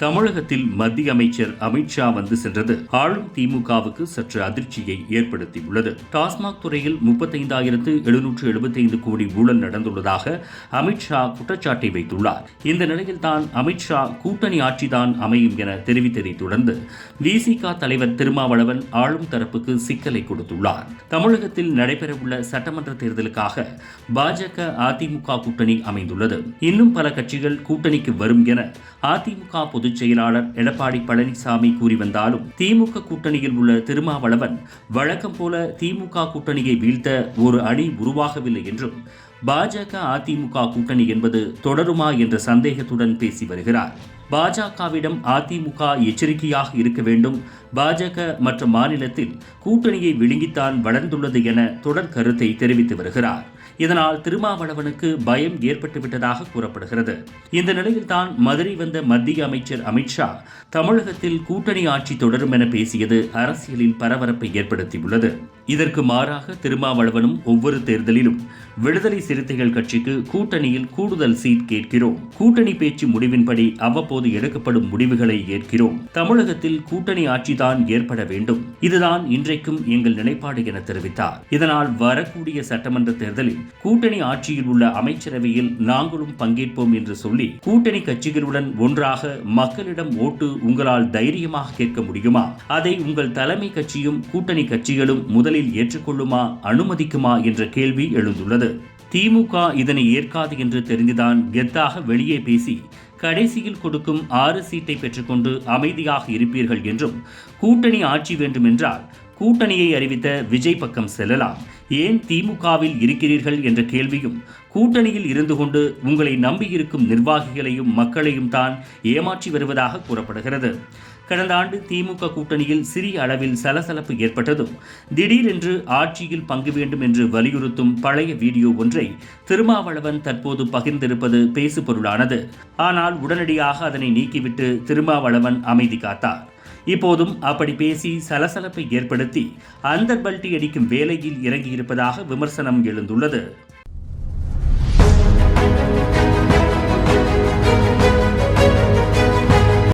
தமிழகத்தில் மத்திய அமைச்சர் அமித்ஷா வந்து சென்றது. ஆளும் திமுகவுக்கு சற்று அதிர்ச்சியை ஏற்படுத்தியுள்ளது. டாஸ்மாக் துறையில் முப்பத்தைந்தாயிரத்து எழுநூற்று எழுபத்தைந்து கோடி ஊழல் நடந்துள்ளதாக அமித்ஷா குற்றச்சாட்டை வைத்துள்ளார். இந்த நிலையில் தான் அமித்ஷா கூட்டணி ஆட்சிதான் அமையும் என தெரிவித்ததைத் தொடர்ந்து விசிக தலைவர் திருமாவளவன் ஆளும் தரப்புக்கு சிக்கலை கொடுத்துள்ளார். தமிழகத்தில் நடைபெறவுள்ள சட்டமன்ற தேர்தலுக்காக பாஜக அதிமுக கூட்டணி அமைந்துள்ளது. இன்னும் பல கட்சிகள் கூட்டணிக்கு வரும் என அதிமுக பொது பொதுச் செயலாளர் எடப்பாடி பழனிசாமி கூறி வந்தாலும் திமுக கூட்டணியில் உள்ள திருமாவளவன் வழக்கம் போல திமுக கூட்டணியை வீழ்த்த ஒரு அணி உருவாகவில்லை என்றும் பாஜக அதிமுக கூட்டணி என்பது தொடருமா என்ற சந்தேகத்துடன் பேசி வருகிறார். பாஜகவிடம் அதிமுக எச்சரிக்கையாக இருக்க வேண்டும். பாஜக மற்ற மாநிலத்தில் கூட்டணியை விழுங்கித்தான் வளர்ந்துள்ளது என தொடர் கருத்தை தெரிவித்து வருகிறார். இதனால் திருமாவளவனுக்கு பயம் ஏற்பட்டுவிட்டதாக கூறப்படுகிறது. இந்த நிலையில் தான் மதுரை வந்த மத்திய அமைச்சர் அமித்ஷா தமிழகத்தில் கூட்டணி ஆட்சி தொடரும் என பேசியது அரசியலில் பரபரப்பை ஏற்படுத்தியுள்ளது. இதற்கு மாறாக திருமாவளவனும் ஒவ்வொரு தேர்தலிலும் விடுதலை சிறுத்தைகள் கட்சிக்கு கூட்டணியில் கூடுதல் சீட் கேட்கிறோம். கூட்டணி பேச்சு முடிவின்படி அவ்வப்போது எடுக்கப்படும் முடிவுகளை ஏற்கிறோம். தமிழகத்தில் கூட்டணி ஆட்சிதான் ஏற்பட வேண்டும். இதுதான் இன்றைக்கும் எங்கள் நிலைப்பாடு என தெரிவித்தார். இதனால் வரக்கூடிய சட்டமன்ற தேர்தலில் கூட்டணி ஆட்சியில் உள்ள அமைச்சரவையில் நாங்களும் பங்கேற்போம் என்று சொல்லி கூட்டணி கட்சிகளுடன் ஒன்றாக மக்களிடம் ஓட்டு உங்களால் தைரியமாக கேட்க முடியுமா? அதை உங்கள் தலைமை கட்சியும் கூட்டணி கட்சிகளும் முதலில் ஏற்றுக்கொள்ளுமா அனுமதிக்குமா என்ற கேள்வி எழுந்துள்ளது. திமுக இதனை ஏற்காது என்று தெரிந்துதான் கெத்தாக வெளியே பேசி கடைசியில் கொடுக்கும் ஆறு சீட்டை பெற்றுக்கொண்டு அமைதியாக இருப்பீர்கள் என்றும் கூட்டணி ஆட்சி வேண்டுமென்றால் கூட்டணியை அறிவித்த விஜய் பக்கம் செல்லலாம். ஏன் திமுகவில் இருக்கிறீர்கள் என்ற கேள்வியும் கூட்டணியில் இருந்து கொண்டு உங்களை நம்பியிருக்கும் நிர்வாகிகளையும் மக்களையும் தான் ஏமாற்றி வருவதாக கூறப்படுகிறது. கடந்த ஆண்டு திமுக கூட்டணியில் சிறிய அளவில் சலசலப்பு ஏற்பட்டதும் திடீரென்று ஆட்சியில் பங்கு வேண்டும் என்று வலியுறுத்தும் பழைய வீடியோ ஒன்றை திருமாவளவன் தற்போது பகிர்ந்திருப்பது பேசுபொருளானது. ஆனால் உடனடியாக அதனை நீக்கிவிட்டு திருமாவளவன் அமைதி காத்தார். இப்போதும் அப்படி பேசி சலசலப்பை ஏற்படுத்தி அந்தர் பல்ட்டி அடிக்கும் வேலையில் இறங்கியிருப்பதாக விமர்சனம் எழுந்துள்ளது.